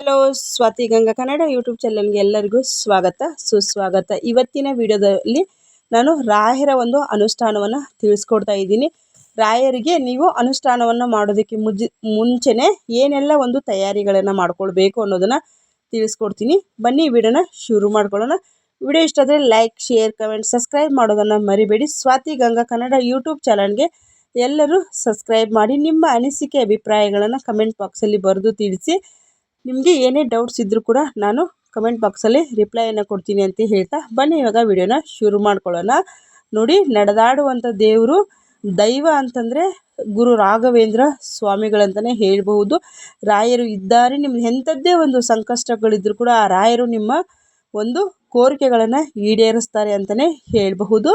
Hello Swati Ganga Kannada YouTube ಚಾನಲ್ಗೆ ಎಲ್ಲರಿಗೂ ಸ್ವಾಗತ, ಸುಸ್ವಾಗತ. ಇವತ್ತಿನ ವಿಡಿಯೋದಲ್ಲಿ ನಾನು ರಾಯರ ಒಂದು ಅನುಷ್ಠಾನವನ್ನು ತಿಳಿಸ್ಕೊಡ್ತಾ ಇದ್ದೀನಿ. ರಾಯರಿಗೆ ನೀವು ಅನುಷ್ಠಾನವನ್ನು ಮಾಡೋದಕ್ಕೆ ಮುಜ್, ಮುಂಚೆನೇ ಏನೆಲ್ಲ ಒಂದು ತಯಾರಿಗಳನ್ನು ಮಾಡ್ಕೊಳ್ಬೇಕು ಅನ್ನೋದನ್ನು ತಿಳಿಸ್ಕೊಡ್ತೀನಿ. ಬನ್ನಿ, ವಿಡಿಯೋನ ಶುರು ಮಾಡ್ಕೊಳ್ಳೋಣ. ವಿಡಿಯೋ ಇಷ್ಟ ಆದರೆ ಲೈಕ್ ಶೇರ್ ಕಮೆಂಟ್ ಸಬ್ಸ್ಕ್ರೈಬ್ ಮಾಡೋದನ್ನು ಮರಿಬೇಡಿ. ಸ್ವಾತಿ ಗಂಗಾ ಕನ್ನಡ ಯೂಟ್ಯೂಬ್ ಚಾನಲ್ಗೆ ಎಲ್ಲರೂ ಸಬ್ಸ್ಕ್ರೈಬ್ ಮಾಡಿ ನಿಮ್ಮ ಅನಿಸಿಕೆ, ಅಭಿಪ್ರಾಯಗಳನ್ನು ಕಮೆಂಟ್ ಬಾಕ್ಸಲ್ಲಿ ಬರೆದು ತಿಳಿಸಿ. ನಿಮಗೆ ಏನೇ ಡೌಟ್ಸ್ ಇದ್ದರೂ ಕೂಡ ನಾನು ಕಮೆಂಟ್ ಬಾಕ್ಸಲ್ಲಿ ರಿಪ್ಲೈಯನ್ನು ಕೊಡ್ತೀನಿ ಅಂತ ಹೇಳ್ತಾ ಬನ್ನಿ, ಇವಾಗ ವಿಡಿಯೋನ ಶುರು ಮಾಡ್ಕೊಳ್ಳೋಣ. ನೋಡಿ ನಡೆದಾಡುವಂಥ ದೇವರು ದೈವ ಅಂತಂದರೆ ಗುರು ರಾಘವೇಂದ್ರ ಸ್ವಾಮಿಗಳಂತಲೇ ಹೇಳಬಹುದು. ರಾಯರು ಇದ್ದಾರೆ ನಿಮ್ಗೆ ಎಂಥದ್ದೇ ಒಂದು ಸಂಕಷ್ಟಗಳಿದ್ದರೂ ಕೂಡ ಆ ರಾಯರು ನಿಮ್ಮ ಒಂದು ಕೋರಿಕೆಗಳನ್ನು ಈಡೇರಿಸ್ತಾರೆ ಅಂತಲೇ ಹೇಳಬಹುದು.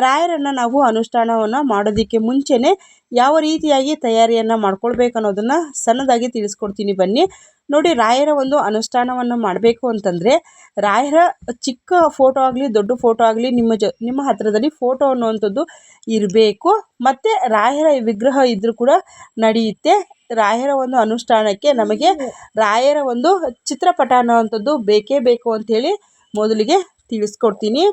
ರಾಯರನ್ನು ನಾವು ಅನುಷ್ಠಾನವನ್ನು ಮಾಡೋದಕ್ಕೆ ಮುಂಚೆನೇ ಯಾವ ರೀತಿಯಾಗಿ ತಯಾರಿಯನ್ನು ಮಾಡ್ಕೊಳ್ಬೇಕು ಅನ್ನೋದನ್ನು ಸಣ್ಣದಾಗಿ ತಿಳಿಸ್ಕೊಡ್ತೀನಿ ಬನ್ನಿ. ನೋಡಿ, ರಾಯರ ಒಂದು ಅನುಷ್ಠಾನವನ್ನು ಮಾಡಬೇಕು ಅಂತಂದರೆ ರಾಯರ ಚಿಕ್ಕ ಫೋಟೋ ಆಗಲಿ, ದೊಡ್ಡ ಫೋಟೋ ಆಗಲಿ, ನಿಮ್ಮ ಜ, ನಿಮ್ಮ ಹತ್ತಿರದಲ್ಲಿ ಫೋಟೋ ಅನ್ನುವಂಥದ್ದು ಇರಬೇಕು. ಮತ್ತು ರಾಯರ ವಿಗ್ರಹ ಇದ್ದರೂ ಕೂಡ ನಡೆಯುತ್ತೆ. ರಾಯರ ಒಂದು ಅನುಷ್ಠಾನಕ್ಕೆ ನಮಗೆ ರಾಯರ ಒಂದು ಚಿತ್ರಪಟ ಅನ್ನೋವಂಥದ್ದು ಬೇಕೇ ಬೇಕು ಅಂಥೇಳಿ ಮೊದಲಿಗೆ ತಿಳಿಸ್ಕೊಡ್ತೀನಿ.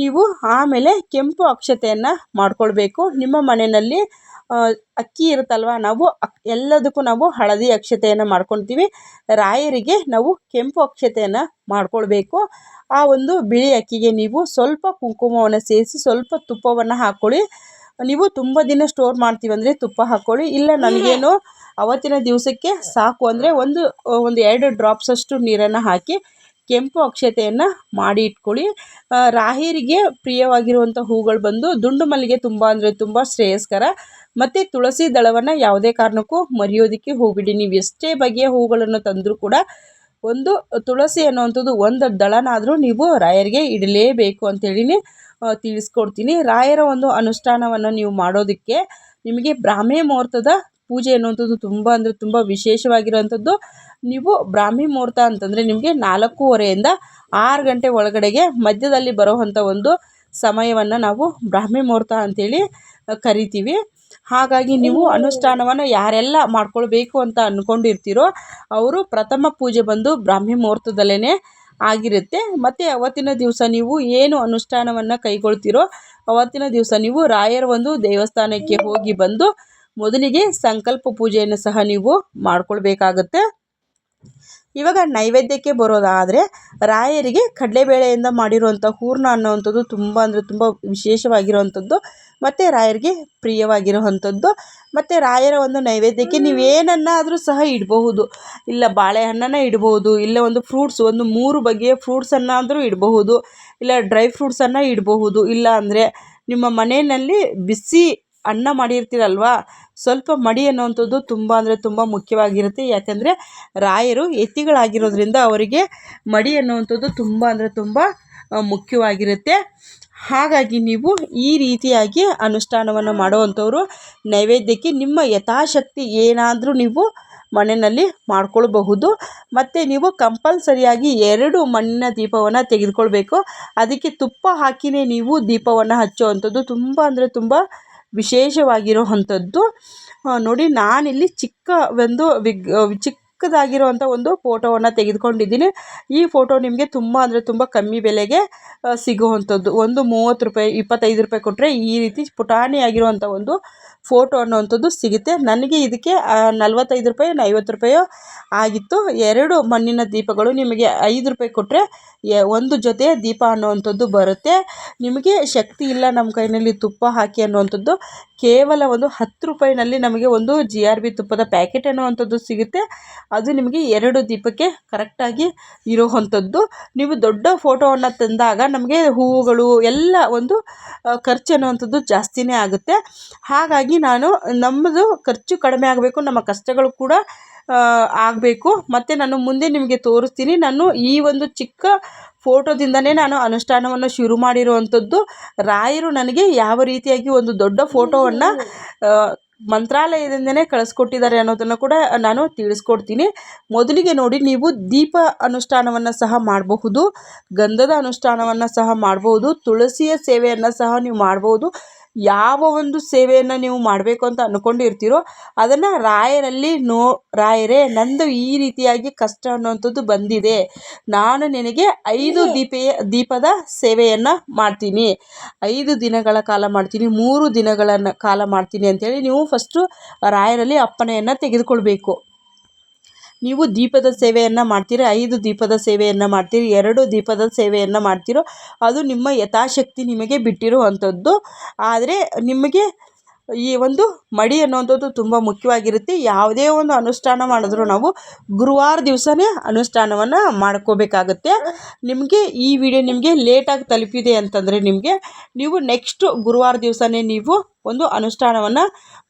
ನೀವು ಆಮೇಲೆ ಕೆಂಪು ಅಕ್ಷತೆಯನ್ನು ಮಾಡ್ಕೊಳ್ಬೇಕು. ನಿಮ್ಮ ಮನೆಯಲ್ಲಿ ಅಕ್ಕಿ ಇರುತ್ತಲ್ವ, ನಾವು ಎಲ್ಲದಕ್ಕೂ ನಾವು ಹಳದಿ ಅಕ್ಷತೆಯನ್ನು ಮಾಡ್ಕೊತೀವಿ ರಾಯರಿಗೆ ನಾವು ಕೆಂಪು ಅಕ್ಷತೆಯನ್ನು ಮಾಡ್ಕೊಳ್ಬೇಕು. ಆ ಒಂದು ಬಿಳಿ ಅಕ್ಕಿಗೆ ನೀವು ಸ್ವಲ್ಪ ಕುಂಕುಮವನ್ನು ಸೇರಿಸಿ, ಸ್ವಲ್ಪ ತುಪ್ಪವನ್ನು ಹಾಕ್ಕೊಳ್ಳಿ. ನೀವು ತುಂಬ ದಿನ ಸ್ಟೋರ್ ಮಾಡ್ತೀವಿ ಅಂದರೆ ತುಪ್ಪ ಹಾಕ್ಕೊಳ್ಳಿ. ಇಲ್ಲ ನನಗೇನು ಅವತ್ತಿನ ದಿವಸಕ್ಕೆ ಸಾಕು ಅಂದರೆ ಒಂದು ಒಂದು ಎರಡು ಡ್ರಾಪ್ಸಷ್ಟು ನೀರನ್ನು ಹಾಕಿ ಕೆಂಪು ಅಕ್ಷತೆಯನ್ನು ಮಾಡಿ ಇಟ್ಕೊಳ್ಳಿ. ರಾಹಿರಿಗೆ ಪ್ರಿಯವಾಗಿರುವಂಥ ಹೂಗಳು ಬಂದು ದುಂಡು ಮಲ್ಲಿಗೆ ತುಂಬ ಅಂದರೆ ತುಂಬ ಶ್ರೇಯಸ್ಕರ. ಮತ್ತು ತುಳಸಿ ದಳವನ್ನು ಯಾವುದೇ ಕಾರಣಕ್ಕೂ ಮರೆಯೋದಕ್ಕೆ ಹೋಗ್ಬಿಡಿ. ನೀವು ಎಷ್ಟೇ ಬಗೆಯ ಹೂಗಳನ್ನು ತಂದರೂ ಕೂಡ ಒಂದು ತುಳಸಿ ಅನ್ನುವಂಥದ್ದು ಒಂದು ದಳನಾದರೂ ನೀವು ರಾಯರಿಗೆ ಇಡಲೇಬೇಕು ಅಂತೇಳಿ ತಿಳಿಸ್ಕೊಡ್ತೀನಿ. ರಾಯರ ಒಂದು ಅನುಷ್ಠಾನವನ್ನು ನೀವು ಮಾಡೋದಕ್ಕೆ ನಿಮಗೆ ಬ್ರಾಹ್ಮಿ ಮುಹೂರ್ತದ ಪೂಜೆ ಅನ್ನುವಂಥದ್ದು ತುಂಬ ಅಂದರೆ ತುಂಬ ವಿಶೇಷವಾಗಿರುವಂಥದ್ದು. ನೀವು ಬ್ರಾಹ್ಮಿ ಮುಹೂರ್ತ ಅಂತಂದರೆ ನಿಮಗೆ ನಾಲ್ಕೂವರೆಯಿಂದ ಆರು ಗಂಟೆ ಒಳಗಡೆಗೆ ಮಧ್ಯದಲ್ಲಿ ಬರುವಂಥ ಒಂದು ಸಮಯವನ್ನು ನಾವು ಬ್ರಾಹ್ಮಿ ಮುಹೂರ್ತ ಅಂಥೇಳಿ ಕರಿತೀವಿ. ಹಾಗಾಗಿ ನೀವು ಅನುಷ್ಠಾನವನ್ನು ಯಾರೆಲ್ಲ ಮಾಡ್ಕೊಳ್ಬೇಕು ಅಂತ ಅಂದ್ಕೊಂಡಿರ್ತೀರೋ ಅವರು ಪ್ರಥಮ ಪೂಜೆ ಬಂದು ಬ್ರಾಹ್ಮಿ ಮುಹೂರ್ತದಲ್ಲೇ ಆಗಿರುತ್ತೆ. ಮತ್ತು ಅವತ್ತಿನ ದಿವಸ ನೀವು ಏನು ಅನುಷ್ಠಾನವನ್ನು ಕೈಗೊಳ್ತೀರೋ ಅವತ್ತಿನ ದಿವಸ ನೀವು ರಾಯರ ಒಂದು ದೇವಸ್ಥಾನಕ್ಕೆ ಹೋಗಿ ಬಂದು ಮೊದಲಿಗೆ ಸಂಕಲ್ಪ ಪೂಜೆಯನ್ನು ಸಹ ನೀವು ಮಾಡಿಕೊಳ್ಬೇಕಾಗತ್ತೆ. ಇವಾಗ ನೈವೇದ್ಯಕ್ಕೆ ಬರೋದಾದರೆ ರಾಯರಿಗೆ ಕಡಲೆಬೇಳೆಯಿಂದ ಮಾಡಿರುವಂಥ ಹೂರ್ಣ ಅನ್ನೋವಂಥದ್ದು ತುಂಬ ಅಂದರೆ ತುಂಬ ವಿಶೇಷವಾಗಿರುವಂಥದ್ದು, ಮತ್ತು ರಾಯರಿಗೆ ಪ್ರಿಯವಾಗಿರುವಂಥದ್ದು, ಮತ್ತು ರಾಯರ ಒಂದು ನೈವೇದ್ಯಕ್ಕೆ ನೀವೇನನ್ನಾದರೂ ಸಹ ಇಡಬಹುದು. ಇಲ್ಲ ಬಾಳೆಹಣ್ಣನ್ನು ಇಡ್ಬೋದು ಇಲ್ಲ ಒಂದು ಫ್ರೂಟ್ಸ್, ಒಂದು ಮೂರು ಬಗೆಯ ಫ್ರೂಟ್ಸನ್ನಾದರೂ ಇಡಬಹುದು, ಇಲ್ಲ ಡ್ರೈ ಫ್ರೂಟ್ಸನ್ನು ಇಡಬಹುದು, ಇಲ್ಲ ಅಂದರೆ ನಿಮ್ಮ ಮನೆಯಲ್ಲಿ ಬಿಸಿ ಅನ್ನ ಮಾಡಿರ್ತೀರಲ್ವ? ಸ್ವಲ್ಪ ಮಡಿ ಅನ್ನೋವಂಥದ್ದು ತುಂಬ ಅಂದರೆ ತುಂಬ ಮುಖ್ಯವಾಗಿರುತ್ತೆ. ಯಾಕೆಂದರೆ ರಾಯರು ಎತ್ತಿಗಳಾಗಿರೋದ್ರಿಂದ ಅವರಿಗೆ ಮಡಿ ಅನ್ನುವಂಥದ್ದು ತುಂಬ ಅಂದರೆ ತುಂಬ ಮುಖ್ಯವಾಗಿರುತ್ತೆ. ಹಾಗಾಗಿ ನೀವು ಈ ರೀತಿಯಾಗಿ ಅನುಷ್ಠಾನವನ್ನು ಮಾಡುವಂಥವ್ರು ನೈವೇದ್ಯಕ್ಕೆ ನಿಮ್ಮ ಯಥಾಶಕ್ತಿ ಏನಾದರೂ ನೀವು ಮನೆಯಲ್ಲಿ ಮಾಡ್ಕೊಳ್ಬಹುದು. ಮತ್ತು ನೀವು ಕಂಪಲ್ಸರಿಯಾಗಿ ಎರಡು ಮಣ್ಣಿನ ದೀಪವನ್ನು ತೆಗೆದುಕೊಳ್ಬೇಕು. ಅದಕ್ಕೆ ತುಪ್ಪ ಹಾಕಿಯೇ ನೀವು ದೀಪವನ್ನು ಹಚ್ಚುವಂಥದ್ದು ತುಂಬ ಅಂದರೆ ತುಂಬ ವಿಶೇಷವಾಗಿರುವಂಥದ್ದು ನೋಡಿ, ನಾನಿಲ್ಲಿ ಚಿಕ್ಕ ಒಂದು ವಿಗ್ ಚಿಕ್ಕದಾಗಿರುವಂಥ ಒಂದು ಫೋಟೋವನ್ನು ತೆಗೆದುಕೊಂಡಿದ್ದೀನಿ. ಈ ಫೋಟೋ ನಿಮಗೆ ತುಂಬ ಅಂದರೆ ತುಂಬ ಕಮ್ಮಿ ಬೆಲೆಗೆ ಸಿಗುವಂಥದ್ದು. ಒಂದು ಮೂವತ್ತು ರೂಪಾಯಿ, ಇಪ್ಪತ್ತೈದು ರೂಪಾಯಿ ಕೊಟ್ಟರೆ ಈ ರೀತಿ ಪುಟಾಣಿಯಾಗಿರುವಂಥ ಒಂದು ಫೋಟೋ ಅನ್ನುವಂಥದ್ದು ಸಿಗುತ್ತೆ. ನನಗೆ ಇದಕ್ಕೆ ನಲ್ವತ್ತೈದು ರೂಪಾಯಿ ಐವತ್ತು ರೂಪಾಯೋ ಆಗಿತ್ತು. ಎರಡು ಮಣ್ಣಿನ ದೀಪಗಳು ನಿಮಗೆ ಐದು ರೂಪಾಯಿ ಕೊಟ್ಟರೆ ಒಂದು ಜೊತೆ ದೀಪ ಅನ್ನುವಂಥದ್ದು ಬರುತ್ತೆ. ನಿಮಗೆ ಶಕ್ತಿ ಇಲ್ಲ ನಮ್ಮ ಕೈನಲ್ಲಿ ತುಪ್ಪ ಹಾಕಿ ಅನ್ನುವಂಥದ್ದು. ಕೇವಲ ಒಂದು ಹತ್ತು ರೂಪಾಯಿನಲ್ಲಿ ನಮಗೆ ಒಂದು ಜಿ ಆರ್ ಬಿ ತುಪ್ಪದ ಪ್ಯಾಕೆಟ್ ಅನ್ನುವಂಥದ್ದು ಸಿಗುತ್ತೆ. ಅದು ನಿಮಗೆ ಎರಡು ದೀಪಕ್ಕೆ ಕರೆಕ್ಟಾಗಿ ಇರೋವಂಥದ್ದು. ನೀವು ದೊಡ್ಡ ಫೋಟೋವನ್ನು ತಂದಾಗ ನಮಗೆ ಹೂವುಗಳು ಎಲ್ಲ ಒಂದು ಖರ್ಚು ಅನ್ನುವಂಥದ್ದು ಜಾಸ್ತಿನೇ ಆಗುತ್ತೆ. ಹಾಗಾಗಿ ನಾನು ನಮ್ಮದು ಖರ್ಚು ಕಡಿಮೆ ಆಗಬೇಕು, ನಮ್ಮ ಕಷ್ಟಗಳು ಕೂಡ ಆಗಬೇಕು. ಮತ್ತು ನಾನು ಮುಂದೆ ನಿಮಗೆ ತೋರಿಸ್ತೀನಿ, ನಾನು ಈ ಒಂದು ಚಿಕ್ಕ ಫೋಟೋದಿಂದನೇ ನಾನು ಅನುಷ್ಠಾನವನ್ನು ಶುರು ಮಾಡಿರುವಂಥದ್ದು. ರಾಯರು ನನಗೆ ಯಾವ ರೀತಿಯಾಗಿ ಒಂದು ದೊಡ್ಡ ಫೋಟೋವನ್ನು ಮಂತ್ರಾಲಯದಿಂದನೇ ಕಳಿಸ್ಕೊಟ್ಟಿದ್ದಾರೆ ಅನ್ನೋದನ್ನು ಕೂಡ ನಾನು ತಿಳಿಸ್ಕೊಡ್ತೀನಿ. ಮೊದಲಿಗೆ ನೋಡಿ, ನೀವು ದೀಪ ಅನುಷ್ಠಾನವನ್ನು ಸಹ ಮಾಡಬಹುದು, ಗಂಧದ ಅನುಷ್ಠಾನವನ್ನು ಸಹ ಮಾಡಬಹುದು, ತುಳಸಿಯ ಸೇವೆಯನ್ನು ಸಹ ನೀವು ಮಾಡ್ಬೋದು ಯಾವ ಒಂದು ಸೇವೆಯನ್ನು ನೀವು ಮಾಡಬೇಕು ಅಂತ ಅಂದ್ಕೊಂಡಿರ್ತೀರೋ ಅದನ್ನು ರಾಯರಲ್ಲಿ ನೋ ರಾಯರೇ ನಂದು ಈ ರೀತಿಯಾಗಿ ಕಷ್ಟ ಅನ್ನುವಂಥದ್ದು ಬಂದಿದೆ. ನಾನು ನಿನಗೆ ಐದು ದೀಪೆಯ ದೀಪದ ಸೇವೆಯನ್ನು ಮಾಡ್ತೀನಿ. ಐದು ದಿನಗಳ ಕಾಲ ಮಾಡ್ತೀನಿ ಮೂರು ದಿನಗಳನ್ನು ಕಾಲ ಮಾಡ್ತೀನಿ ಅಂಥೇಳಿ ನೀವು ಫಸ್ಟು ರಾಯರಲ್ಲಿ ಅಪ್ಪಣೆಯನ್ನು ತೆಗೆದುಕೊಳ್ಬೇಕು. ನೀವು ದೀಪದ ಸೇವೆಯನ್ನು ಮಾಡ್ತೀರಿ, ಐದು ದೀಪದ ಸೇವೆಯನ್ನು ಮಾಡ್ತೀರಿ, ಎರಡು ದೀಪದ ಸೇವೆಯನ್ನು ಮಾಡ್ತೀರೋ, ಅದು ನಿಮ್ಮ ಯಥಾಶಕ್ತಿ ನಿಮಗೆ ಬಿಟ್ಟಿರುವಂಥದ್ದು. ಆದರೆ ನಿಮಗೆ ಈ ಒಂದು ಮಡಿ ಅನ್ನುವಂಥದ್ದು ತುಂಬ ಮುಖ್ಯವಾಗಿರುತ್ತೆ. ಯಾವುದೇ ಒಂದು ಅನುಷ್ಠಾನ ಮಾಡಿದ್ರು ನಾವು ಗುರುವಾರ ದಿವಸನೇ ಅನುಷ್ಠಾನವನ್ನು ಮಾಡ್ಕೋಬೇಕಾಗುತ್ತೆ. ನಿಮಗೆ ಈ ವಿಡಿಯೋ ನಿಮಗೆ ಲೇಟಾಗಿ ತಲುಪಿದೆ ಅಂತಂದರೆ ನಿಮಗೆ ನೀವು ನೆಕ್ಸ್ಟು ಗುರುವಾರ ದಿವಸನೇ ನೀವು ಒಂದು ಅನುಷ್ಠಾನವನ್ನು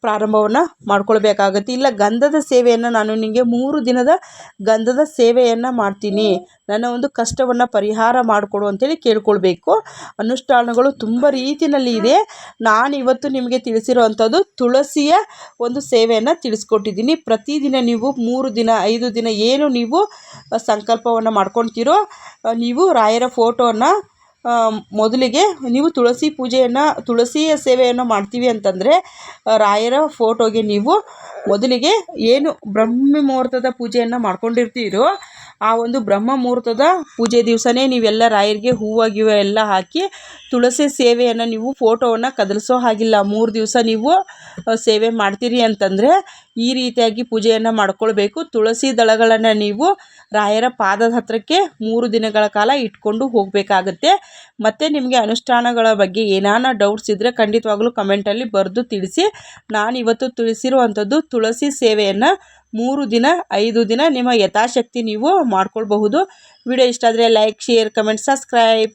ಪ್ರಾರಂಭವನ್ನು ಮಾಡ್ಕೊಳ್ಬೇಕಾಗತ್ತೆ. ಇಲ್ಲ, ಗಂಧದ ಸೇವೆಯನ್ನು ನಾನು ನಿಮಗೆ ಮೂರು ದಿನದ ಗಂಧದ ಸೇವೆಯನ್ನು ಮಾಡ್ತೀನಿ. ನನ್ನ ಒಂದು ಕಷ್ಟವನ್ನು ಪರಿಹಾರ ಮಾಡಿಕೊಡು ಅಂತೇಳಿ ಕೇಳ್ಕೊಳ್ಬೇಕು. ಅನುಷ್ಠಾನಗಳು ತುಂಬ ರೀತಿಯಲ್ಲಿ ಇದೆ. ನಾನು ಇವತ್ತು ನಿಮಗೆ ತಿಳಿಸಿರುವಂಥದ್ದು ತುಳಸಿಯ ಒಂದು ಸೇವೆಯನ್ನು ತಿಳಿಸ್ಕೊಟ್ಟಿದ್ದೀನಿ. ಪ್ರತಿದಿನ ನೀವು ಮೂರು ದಿನ, ಐದು ದಿನ ಏನು ನೀವು ಸಂಕಲ್ಪವನ್ನು ಮಾಡ್ಕೊಳ್ತೀರೋ, ನೀವು ರಾಯರ ಫೋಟೋನ ಮೊದಲಿಗೆ ನೀವು ತುಳಸಿ ಪೂಜೆಯನ್ನು ತುಳಸಿಯ ಸೇವೆಯನ್ನು ಮಾಡ್ತೀವಿ ಅಂತಂದರೆ ರಾಯರ ಫೋಟೋಗೆ ನೀವು ಮೊದಲಿಗೆ ಏನು ಬ್ರಹ್ಮ ಮುಹೂರ್ತದ ಪೂಜೆಯನ್ನು ಮಾಡ್ಕೊಂಡಿರ್ತೀರೋ ಆ ಒಂದು ಬ್ರಹ್ಮ ಮುಹೂರ್ತದ ಪೂಜೆ ದಿವಸನೇ ನೀವೆಲ್ಲ ರಾಯರಿಗೆ ಹೂವು ಗಿವ ಎಲ್ಲ ಹಾಕಿ ತುಳಸಿ ಸೇವೆಯನ್ನು ನೀವು ಫೋಟೋವನ್ನು ಕದಲಿಸೋ ಹಾಗಿಲ್ಲ. ಮೂರು ದಿವಸ ನೀವು ಸೇವೆ ಮಾಡ್ತೀರಿ ಅಂತಂದರೆ ಈ ರೀತಿಯಾಗಿ ಪೂಜೆಯನ್ನು ಮಾಡ್ಕೊಳ್ಬೇಕು. ತುಳಸಿ ದಳಗಳನ್ನು ನೀವು ರಾಯರ ಪಾದದ ಹತ್ತಿರಕ್ಕೆ ಮೂರು ದಿನಗಳ ಕಾಲ ಇಟ್ಕೊಂಡು ಹೋಗಬೇಕಾಗತ್ತೆ. ಮತ್ತು ನಿಮಗೆ ಅನುಷ್ಠಾನಗಳ ಬಗ್ಗೆ ಏನಾನ ಡೌಟ್ಸ್ ಇದ್ದರೆ ಖಂಡಿತವಾಗ್ಲೂ ಕಮೆಂಟಲ್ಲಿ ಬರೆದು ತಿಳಿಸಿ. ನಾನು ಇವತ್ತು ತಿಳಿಸಿರುವಂಥದ್ದು ತುಳಸಿ ಸೇವೆಯನ್ನು ಮೂರು ದಿನ, ಐದು ದಿನ ನಿಮ್ಮ ಯಥಾಶಕ್ತಿ ನೀವು ಮಾಡ್ಕೊಳ್ಬಹುದು. ವಿಡಿಯೋ ಇಷ್ಟ ಆದರೆ ಲೈಕ್ ಶೇರ್ ಕಮೆಂಟ್ ಸಬ್ಸ್ಕ್ರೈಬ್